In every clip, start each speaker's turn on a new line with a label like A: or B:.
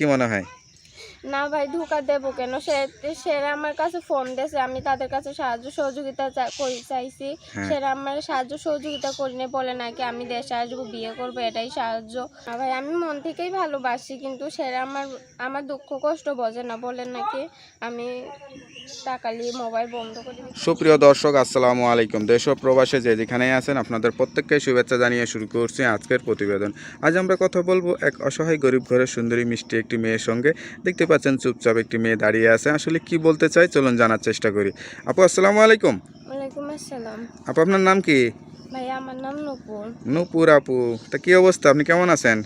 A: কি মনে হয়?
B: না ভাই ধোকা দেবো কেন? সে সেরা আমার কাছে ফোন দিয়েছে আমি তাদের কাছে সাহায্য সহযোগিতা করি চাইছি।
A: হ্যাঁ।
B: সেরা আমার সাহায্য সহযোগিতা করিনি বলে নাকি আমি দেশে আসব বিয়ে করব এটাই সাহায্য। না ভাই আমি মন থেকেই ভালোবাসি কিন্তু সেরা আমার আমার দুঃখ কষ্ট বোঝে না বলে নাকি আমি টাকা নিয়ে মোবাইল বন্ধ করে
A: সুপ্রিয় দর্শক আসসালামু আলাইকুম। দেশ ও প্রবাসে যে যেখানেই আছেন আপনাদের প্রত্যেককে শুভেচ্ছা জানিয়ে শুরু করছি আজকের প্রতিবেদন। আজ আমরা কথা বলব এক অসহায় গরিব ঘরের সুন্দরী মিষ্টি একটি মেয়ের সঙ্গে। দেখতে পাচ্ছেন চুপচাপ একটি মেয়ে দাঁড়িয়ে আছে। আসলে কি বলতে চাই চলুন জানার চেষ্টা করি। আপু আসসালামু আলাইকুম। আপু আপনার নাম কি?
B: ভাই আমার নাম নূপুর।
A: নূপুর আপু তা কি অবস্থা? আপনি কেমন আছেন?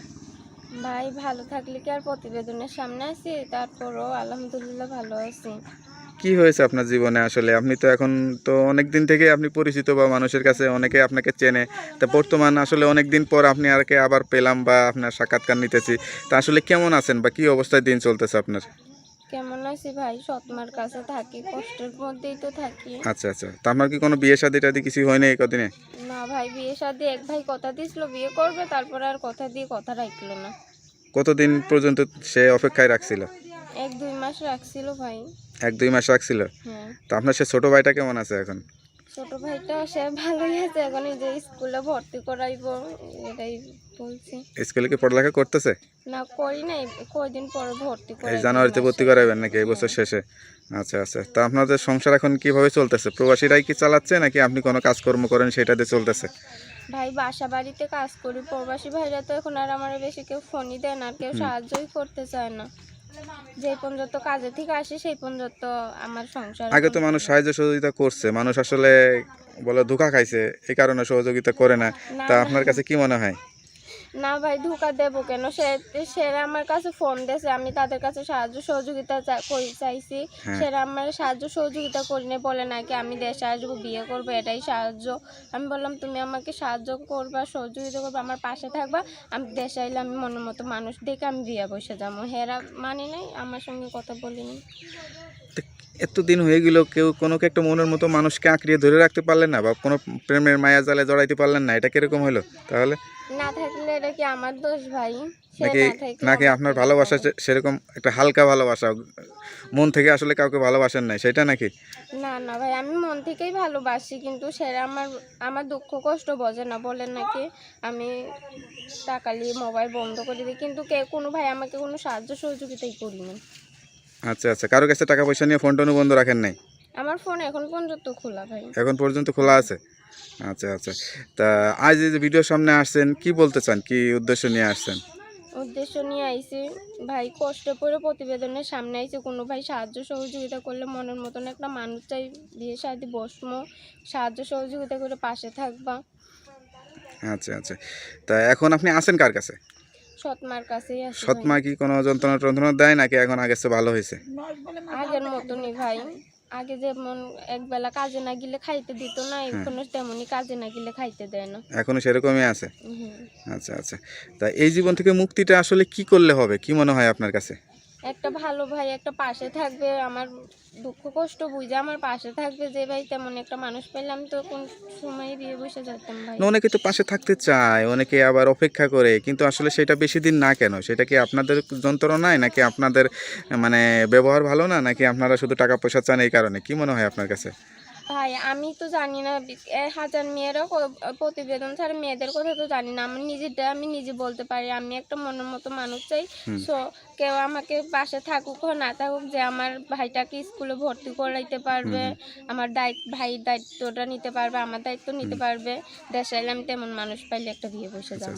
B: ভাই ভালো থাকলে কি আর প্রতিবেদনের সামনে আছি? তারপরও আলহামদুলিল্লাহ ভালো আছি।
A: কি হয়েছে আপনার জীবনে আসলে? আপনি তো এখন তো অনেক দিন থেকে আপনি পরিচিত বা মানুষের কাছে অনেকে আপনাকে চেনে। তা বর্তমান আসলে অনেক দিন পর আপনি আরকে আবার পেলাম বা আপনার সাক্ষাৎকার নিতেছি। তা আসলে কেমন আছেন বা কি অবস্থায় দিন চলতেছে আপনার?
B: কেমন আছি ভাই? সৎমার কাছে থাকি কষ্টের মধ্যেই তো থাকি।
A: আচ্ছা আচ্ছা। তা আপনার কি কোনো বিয়ে শাদী টাদি কিছু হয়নি এই কদিনে?
B: না ভাই বিয়ে শাদি এক ভাই কথা দিছিল বিয়ে করবে তারপর আর কথা দিয়ে কথা রাখল না।
A: কতদিন পর্যন্ত সে অপেক্ষায় রাখছিল?
B: এক দুই মাস রাখছিল ভাই।
A: এক দুই মাস রাখছিল। তো আপনার সে ছোট ভাইটা কেমন আছে এখন?
B: ছোট ভাইটা সে ভালোই আছে এখন যে স্কুলে ভর্তি করাইবো এটাই বলছি।
A: স্কুলে কি পড়ালেখা করতেছে?
B: না করি নাই কয়দিন পর ভর্তি
A: এই জানুয়ারিতে ভর্তি করাবেন নাকি? এই বছর শেষে। আচ্ছা আচ্ছা। তা আপনাদের সংসার এখন কীভাবে চলতেছে? প্রবাসীরাই কি চালাচ্ছে নাকি আপনি কোনো কাজকর্ম করেন সেটাতে চলতেছে?
B: ভাই বাসা বাড়িতে কাজ করি প্রবাসী ভাইরা তো এখন আর আমার বেশি কেউ ফোনই দেয় না আর কেউ সাহায্যই করতে চায় না। যে পর্যন্ত কাজে থেকে আসি সেই পর্যন্ত আমার সংসার
A: আগে তো মানুষ সাহায্য সহযোগিতা করছে মানুষ আসলে বলে ধোকা খাইছে এই কারণে সহযোগিতা করে না।
B: না,
A: তা আপনার কাছে কি মনে হয়?
B: না ভাই ধোকা দেবো কেন? সে সেরা আমার কাছে ফোন দিয়েছে আমি তাদের কাছে সাহায্য সহযোগিতা করি চাইছি।
A: হ্যাঁ।
B: সেরা আমার সাহায্য সহযোগিতা করিনি বলে নাকি আমি দেশে আসব বিয়ে করব এটাই সাহায্য। আমি বললাম তুমি আমাকে সাহায্য করবা সহযোগিতা করবা আমার পাশে থাকবা আমি দেশে আইলে আমি মনের মতো মানুষ দেখে আমি বিয়ে বসে যাব। হেরা মানে নাই আমার সঙ্গে কথা বলিনি।
A: এতদিন হয়ে গেল কেউ কোনো একটা মনের মতো মানুষকে আঁকড়িয়ে ধরে রাখতে পারলেন না বা কোনো প্রেমের মায়া জালে জড়াইতে পারলেন না এটা কীরকম হলো? তাহলে
B: না এটা কি আমার দোষ ভাই?
A: নাকি নাকি আপনার ভালোবাসা সেরকম একটা হালকা ভালোবাসা? মন থেকে আসলে কাউকে ভালোবাসেন নাই সেটা নাকি?
B: না না ভাই আমি মন থেকেই ভালোবাসি কিন্তু সেরা আমার আমার দুঃখ কষ্ট বোঝে না বলেন নাকি আমি টাকা নিয়ে মোবাইল বন্ধ করে দিই কিন্তু কে কোনো ভাই আমাকে কোনো সাহায্য সহযোগিতাই করিনি
A: আচ্ছা আচ্ছা। কারও কাছে টাকা পয়সা নিয়ে ফোন টোন বন্ধ রাখেন নাই?
B: আমার ফোন এখন পর্যন্ত খোলা ভাই।
A: এখন পর্যন্ত খোলা আছে? আচ্ছা আচ্ছা। তা আজ এই যে ভিডিওর সামনে আসছেন কি বলতে চান? কি উদ্দেশ্য নিয়ে আসছেন?
B: উদ্দেশ্য নিয়ে আইছি। ভাই কষ্ট করে প্রতিবেদনের সামনে আইছি। কোনো ভাই সাহায্য সহযোগিতা করলে মনের মতন একটা মানুষ চাই। বিয়ে শাদি বসমো। সাহায্য সহযোগিতা করে পাশে থাকবা।
A: আচ্ছা আচ্ছা। তা এখন আপনি আসেন কার কাছে?
B: সৎমার কাছেই আছি।
A: সৎমা কি কোনো যন্ত্রণা টন্ত্রণা দেয় নাকি এখন আগের চেয়ে ভালো হয়েছে?
B: আগের মতনই ভাই। আগে যেমন একবেলা কাজে না গেলে খাইতে দিত না এখনও তেমনই কাজে না গেলে খাইতে দেয় না।
A: এখনও সেরকমই আছে? আচ্ছা আচ্ছা। তা এই জীবন থেকে মুক্তিটা আসলে কি করলে হবে? কি মনে হয় আপনার কাছে?
B: একটা ভালো ভাই একটা পাশে থাকবে, আমার দুঃখ কষ্ট বুঝে আমার পাশে থাকবে, যে ভাই তেমন একটা মানুষ পেলাম তো কোন সময় বিয়ে বসে যেতাম ভাই।
A: অনেকে তো পাশে থাকতে চায়, অনেকে আবার অপেক্ষা করে, কিন্তু আসলে সেটা বেশি দিন না কেন? সেটা কি আপনাদের যন্ত্রণায় নাকি আপনাদের মানে ব্যবহার ভালো না, নাকি আপনারা শুধু টাকা পয়সা চান এই কারণে? কি মনে হয় আপনার কাছে?
B: ভাই আমি তো জানি না হাজার মেয়েরা প্রতিবেদন ছাড়া মেয়েদের কথা তো জানি না। আমার নিজেরটা আমি নিজে বলতে পারি। আমি একটা মনের মতো মানুষ চাই। সো কেউ আমাকে পাশে থাকুক না থাকুক যে আমার ভাইটাকে স্কুলে ভর্তি করাইতে পারবে আমার দায়িত্ব ভাইয়ের দায়িত্বটা নিতে পারবে আমার দায়িত্ব নিতে পারবে। দেশে আমি তেমন মানুষ পাইলে একটা বিয়ে বসে যাব।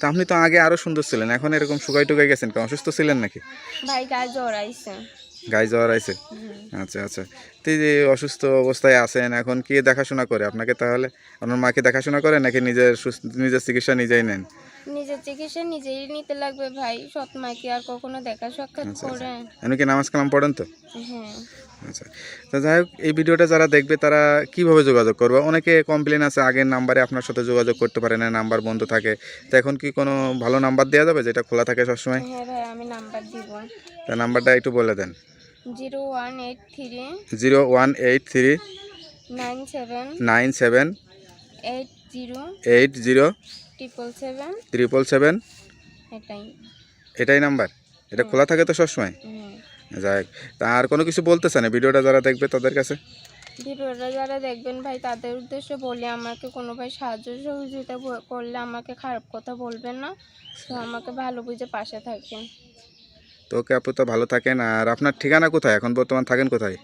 A: তা আপনি তো আগে আরও সুন্দর ছিলেন। এখন এরকম শুকাই টুকাই গেছেন অসুস্থ ছিলেন নাকি?
B: ভাই গায়ে জ্বর আইছে।
A: গায়ে যাওয়ার
B: আছে
A: আচ্ছা আচ্ছা। তো যে অসুস্থ অবস্থায় আছেন এখন কে দেখাশোনা করে? আপনাকে তাহলে? আপনার মাকে দেখাশোনা করে নাকি নিজের সুস্থ নিজের চিকিৎসা নিজেই নেন?
B: নিজের চিকিৎসা নিজেই নিতে লাগবে ভাই। সৎ মাকে আর কখনো দেখা সাক্ষাৎ
A: আচ্ছা,
B: করে
A: এমনি কি নামাজ কালাম পড়েন তো?
B: হ্যাঁ।
A: আচ্ছা। তো যাই হোক এই ভিডিওটা যারা দেখবে তারা কীভাবে যোগাযোগ করবে? অনেকে কমপ্লেন আছে আগের নাম্বারে আপনার সাথে যোগাযোগ করতে পারে না নাম্বার বন্ধ থাকে। তো এখন কি কোনো ভালো নাম্বার দেওয়া যাবে যেটা খোলা থাকে সবসময়?
B: হ্যাঁ ভাই আমি নাম্বার দিব।
A: তা নাম্বারটা একটু বলে দেন।
B: Zero one eight three
A: zero one eight three
B: nine seven
A: nine seven
B: eight zero
A: eight zero
B: triple seven
A: triple seven
B: এটাই।
A: এটাই নাম্বার? এটা খোলা থাকে তো সবসময়। যাই। তা আর কোনো কিছু বলতেছে না? ভিডিওটা যারা দেখবে তাদের কাছে?
B: ভিডিওটা যারা দেখবেন ভাই তাদের উদ্দেশ্যে বলি আমাকে কোনো ভাই সাহায্য সহযোগিতা করলে আমাকে খারাপ কথা বলবেন না। তো আমাকে ভালো বুঝে পাশে থাকবেন।
A: তো ওকে আপু তো ভালো থাকেন। আর আপনার ঠিকানা কোথায়? এখন বর্তমান থাকেন কোথায়?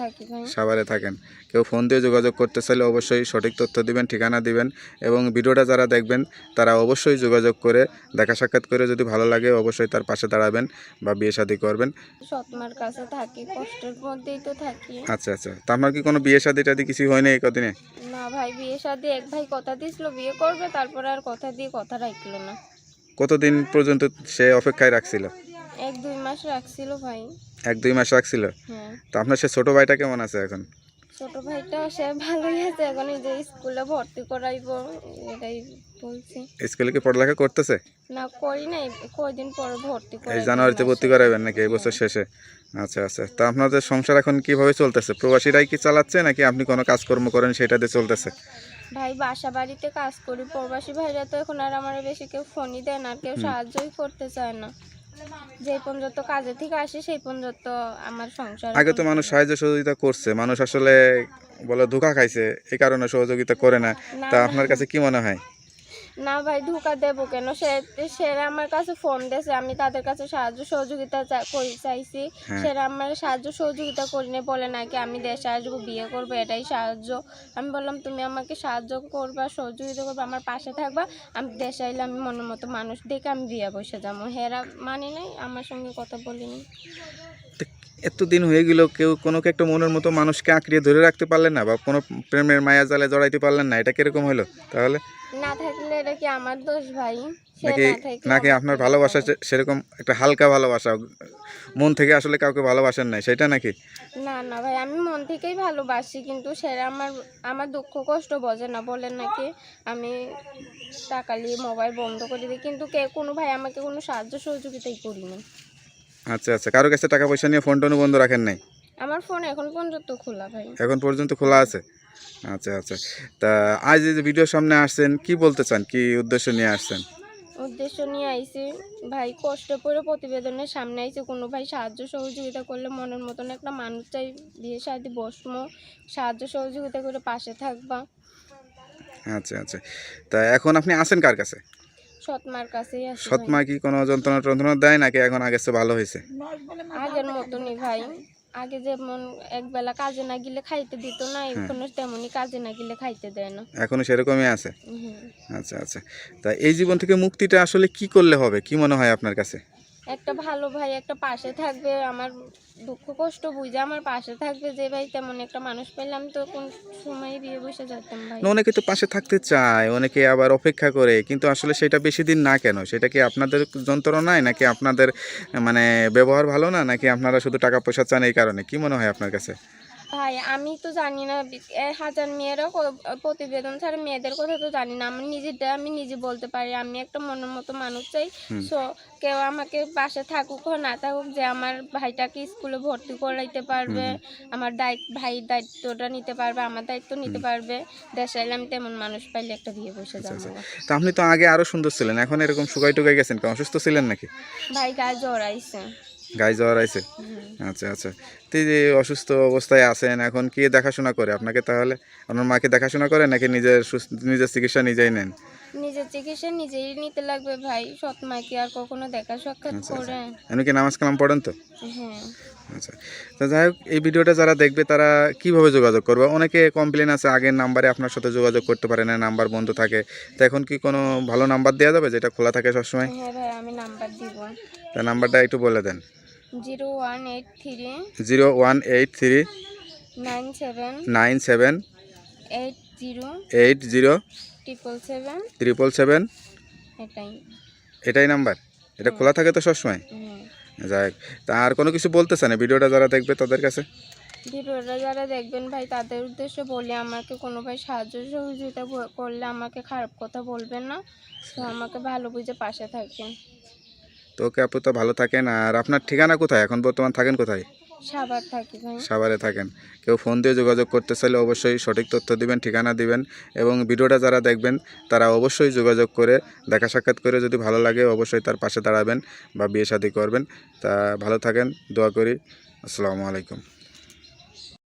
B: থাকি ভাই
A: সাভারে থাকেন। কেউ ফোন দিয়ে যোগাযোগ করতে চাইলে অবশ্যই সঠিক তথ্য দিবেন ঠিকানা দিবেন এবং ভিডিওটা যারা দেখবেন তারা অবশ্যই যোগাযোগ করে দেখা সাক্ষাৎ করে যদি ভালো লাগে অবশ্যই তার পাশে দাঁড়াবেন বা বিয়ে শাদী করবেন।
B: সৎমার কাছে থাকি কষ্টের মধ্যেই তো থাকি।
A: আচ্ছা আচ্ছা। তা আপনার কি কোনো বিয়ে শাদী টাদি কিছু হয়নি এই কদিনে?
B: না ভাই বিয়ে শাদি এক ভাই কথা দিছিল বিয়ে করবে তারপরে আর কথা দিয়ে কথা রাখল না।
A: কতদিন পর্যন্ত সে অপেক্ষায় রাখছিল?
B: এক দুই মাস রাখছিল ভাই।
A: এক দুই মাস রাখছিল?
B: হ্যাঁ।
A: তা আপনার সে ছোট ভাইটা কেমন আছে এখন?
B: ছোট ভাইটা সে ভালোই আছে এখন এই যে স্কুলে ভর্তি করাইবো এটাই বলছি।
A: স্কুলে কি পড়ালেখা করতেছে?
B: না করি নাই কয়দিন পরে ভর্তি
A: এই জানুয়ারিতে ভর্তি করাবেন নাকি এই বছর শেষে? আচ্ছা আচ্ছা। তা আপনাদের সংসার এখন কীভাবে চলতেছে? প্রবাসীরাই কি চালাচ্ছে নাকি আপনি কোনো কাজকর্ম করেন সেটা দিয়ে চলতেছে?
B: ভাই বাসা বাড়িতে কাজ করি প্রবাসী ভাইরা তো এখন আর আমার বেশি কেউ ফোনই দেয় না আর কেউ সাহায্যই করতে চায় না। যে পর্যন্ত কাজে থেকে আসে সেই পর্যন্ত আমার সংসার
A: আগে তো মানুষ সাহায্য সহযোগিতা করছে মানুষ আসলে বলে ধোকা খাইছে এই কারণে সহযোগিতা করে না।
B: না
A: তা আপনার কাছে কি মনে হয়?
B: না ভাই ধোকা দেবো কেন? সে সেরা আমার কাছে ফোন দিয়েছে আমি তাদের কাছে সাহায্য সহযোগিতা করি চাইছি।
A: হ্যাঁ।
B: সেরা আমার সাহায্য সহযোগিতা করিনি বলে নাকি আমি দেশে আসব বিয়ে করব এটাই সাহায্য। আমি বললাম তুমি আমাকে সাহায্য করবা সহযোগিতা করবা আমার পাশে থাকবা আমি দেশে আইলে আমি মনের মতো মানুষ দেখে আমি বিয়ে বসে যাব। হেরা মানি নাই আমার সঙ্গে কথা বলিনি।
A: এতদিন হয়ে গেল কেউ কোনো কি একটা মনের মতো মানুষকে আঁকড়িয়ে ধরে রাখতে পারলেন না বা কোনো প্রেমের মায়া জালে জড়াইতে পারলেন না এটা কীরকম হলো? তাহলে?
B: না থাকলে এটা কি আমার দোষ ভাই? সে
A: নাকি
B: না থাকলে
A: নাকি
B: আমার
A: আপনার ভালোবাসা সে- সেরকম একটা হালকা ভালোবাসা? মন থেকে আসলে কাউকে ভালোবাসেন নাই সেটা নাকি?
B: না না ভাই আমি মন থেকেই ভালোবাসি কিন্তু সেরা আমার আমার দুঃখ কষ্ট বোঝে না বলেন নাকি আমি টাকা নিয়ে মোবাইল বন্ধ করে দিই কিন্তু কে কোনো ভাই আমাকে কোনো সাহায্য সহযোগিতাই করিনি
A: আচ্ছা আচ্ছা কারও কাছে টাকা পয়সা নিয়ে ফোন টোন বন্ধ রাখেন নাই?
B: আমার ফোন এখন পর্যন্ত খোলা ভাই।
A: এখন পর্যন্ত খোলা আছে? আচ্ছা আচ্ছা। তা আজ এই যে ভিডিওর সামনে আসছেন কি বলতে চান? কি উদ্দেশ্য নিয়ে আসছেন?
B: উদ্দেশ্য নিয়ে আইছি। ভাই কষ্ট করে প্রতিবেদনের সামনে আইছে। কোনো ভাই সাহায্য সহযোগিতা করলে মনের মতন একটা মানুষ চাই। বিয়ে শাদি বসমো সাহায্য সহযোগিতা করে পাশে থাকবা।
A: আচ্ছা আচ্ছা। তা এখন আপনি আছেন কার কাছে?
B: সৎমার কাছেই আছে
A: সৎমা কি কোনো যন্ত্রণা টন্ত্রণা দেয় নাকি এখন আগের চেয়ে ভালো হয়েছে?
B: আগের মতনই ভাই। আগে যেমন একবেলা কাজে না গেলে খাইতে দিত না এখন তেমনই কাজে না গেলে খাইতে দেয় না।
A: এখনও সেরকমই আছে? আচ্ছা আচ্ছা। তা এই জীবন থেকে মুক্তিটা আসলে কি করলে হবে? কি মনে হয় আপনার কাছে?
B: একটা ভালো ভাই একটা পাশে থাকবে, আমার দুঃখ কষ্ট বুঝে আমার পাশে থাকবে যে ভাই তেমন একটা মানুষ পেলাম তো কোন সময় বিয়ে বসে যেতাম ভাই?
A: অনেকে তো পাশে থাকতে চায়, অনেকে আবার অপেক্ষা করে, কিন্তু আসলে সেটা বেশি দিন না কেন? সেটা কি আপনাদের যন্ত্রণায় নাকি আপনাদের মানে ব্যবহার ভালো না? নাকি আপনারা শুধু টাকা পয়সা চান এই কারণে? কি মনে হয় আপনার কাছে?
B: ভাই আমি তো জানি না হাজার মেয়েরা প্রতিবেদন ছাড়া মেয়েদের কথা তো জানি না। আমার নিজেরটা আমি নিজে বলতে পারি। আমি একটা মনের মতো মানুষ চাই। সো কেউ আমাকে পাশে থাকুক না থাকুক যে আমার ভাইটাকে স্কুলে ভর্তি করাইতে পারবে আমার দায়িত্ব ভাইয়ের দায়িত্বটা নিতে পারবে আমার দায়িত্ব নিতে পারবে। দেশে এলে আমি তেমন মানুষ পাইলে একটা বিয়ে বসে যাব।
A: তা আপনি তো আগে আরও সুন্দর ছিলেন। এখন এরকম শুকাই টুকাই গেছেন অসুস্থ ছিলেন নাকি?
B: ভাই গায়ে জ্বর আইছে।
A: গায়ে জ্বর আছে আচ্ছা আচ্ছা। তো যে অসুস্থ অবস্থায় আছেন এখন কে দেখাশোনা করে? আপনাকে তাহলে? আপনার মাকে দেখাশোনা করে নাকি নিজের নিজের চিকিৎসা নিজেই নেন?
B: নিজের চিকিৎসা নিজেই নিতে লাগবে ভাই। সৎ মাকে আর কখনো দেখা সাক্ষাৎ
A: আচ্ছা,
B: করে।
A: এমনি কি নামাজ কালাম পড়েন তো?
B: হ্যাঁ।
A: আচ্ছা। তো যাই হোক এই ভিডিওটা যারা দেখবে তারা কীভাবে যোগাযোগ করবে? অনেকে কমপ্লেন আছে আগের নাম্বারে আপনার সাথে যোগাযোগ করতে পারে না নাম্বার বন্ধ থাকে। তো এখন কি কোনো ভালো নাম্বার দেওয়া যাবে যেটা খোলা থাকে সবসময়?
B: হ্যাঁ ভাই আমি নাম্বার দিব।
A: তা নাম্বারটা একটু বলে দেন।
B: Zero one eight three
A: zero one eight three
B: nine seven
A: nine seven
B: eight zero
A: eight zero
B: triple seven
A: triple seven
B: এটাই।
A: এটাই নাম্বার? এটা খোলা থাকে তো সবসময়। যাই হোক। তা আর কোনো কিছু বলতেছে না ভিডিওটা যারা দেখবে তাদের কাছে?
B: ভিডিওটা যারা দেখবেন ভাই তাদের উদ্দেশ্যে বলি আমাকে কোনো ভাই সাহায্য সহযোগিতা করলে আমাকে খারাপ কথা বলবেন না। তো আমাকে ভালো বুঝে পাশে থাকবেন।
A: তো ওকে আপু তো ভালো থাকেন। আর আপনার ঠিকানা কোথায়? এখন বর্তমান থাকেন কোথায়?
B: সাবারে থাকি
A: সাভারে থাকেন। কেউ ফোন দিয়ে যোগাযোগ করতে চাইলে অবশ্যই সঠিক তথ্য দিবেন ঠিকানা দিবেন এবং ভিডিওটা যারা দেখবেন তারা অবশ্যই যোগাযোগ করে দেখা সাক্ষাৎ করে যদি ভালো লাগে অবশ্যই তার পাশে দাঁড়াবেন বা বিয়ে শাদী করবেন। তা ভালো থাকেন দোয়া করি। আসসালামু আলাইকুম।